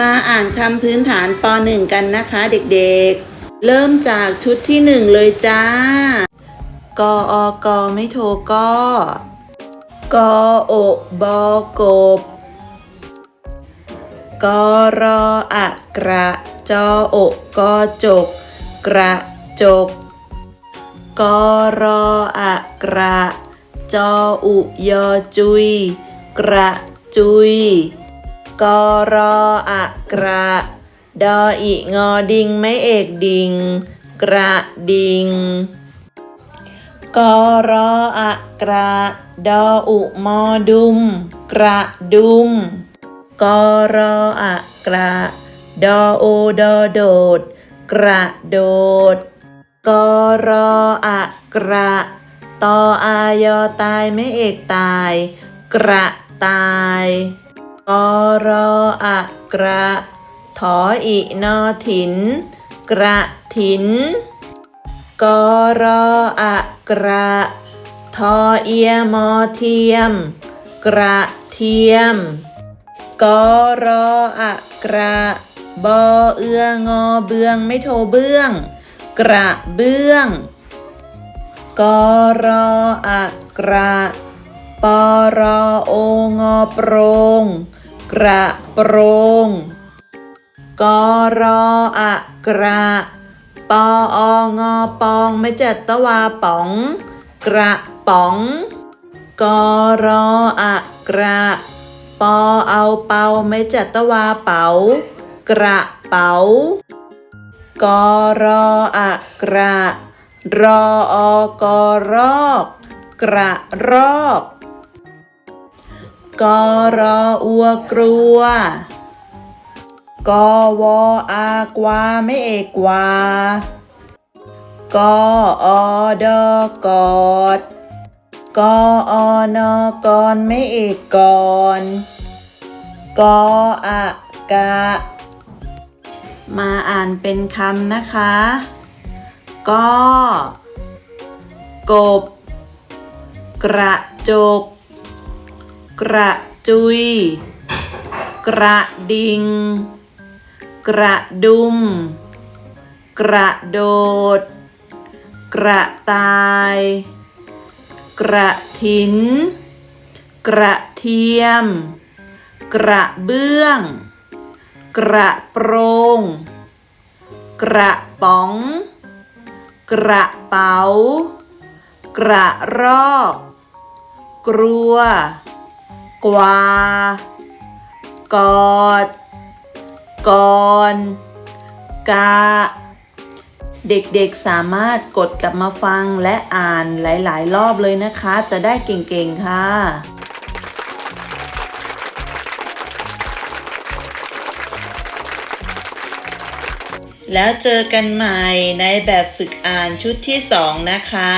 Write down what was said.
มาอ่านคำพื้นฐานป .1 กันนะคะเด็กๆ เริ่มจากชุดที่ 1 เลยจ้ากออกไม่โทรก็กอโอบอกบกรออะกระจอโอกกอจก กระจกกรออะกระจออุยอจุย กระจุย กอรออะกระ ดออิงอดิงไม่เอกดิง กระดิงกอรออะกระดออุมอดุม กระดุมกอรออะกระ ดอโอดอโดด กระโดดกอรออะกระตออายอตายไม่เอกตาย กระตาย กรออะกระถออินอถิน กระถินกรออะกระทอเอียมอเทียม กระเทียมกรออะกระบอเอืองอเบืองไม่โทเบื้อง กระเบื้องกรออะกระปรอโองอโปรง กระโปรงกรออะกระปอองอปองไม่จัดตะวาป๋อง กระป๋องกรออะกระปอเอาเปาไม่จัดตะวาเป๋า กระเป๋ากรออะกระ รออกรอก กระรอก กอรออัวกลัว กอวออากวาไม่เอกวากออดอกอดกออนอกรไม่เอกกรกอะกะ มาอ่านเป็นคำนะคะก็กบ กระจก กระจุย กระดิง กระดุม กระโดด กระตาย กระถิน กระเทียม กระเบื้อง กระโปรง กระป๋อง กระเป๋า กระรอก กลัว กวากอดกอนกา เด็กๆสามารถกดกลับมาฟังและอ่านหลายๆ รอบเลยนะคะ จะได้เก่งๆ ค่ะแล้วเจอกันใหม่ในแบบฝึกอ่านชุดที่สองนะคะ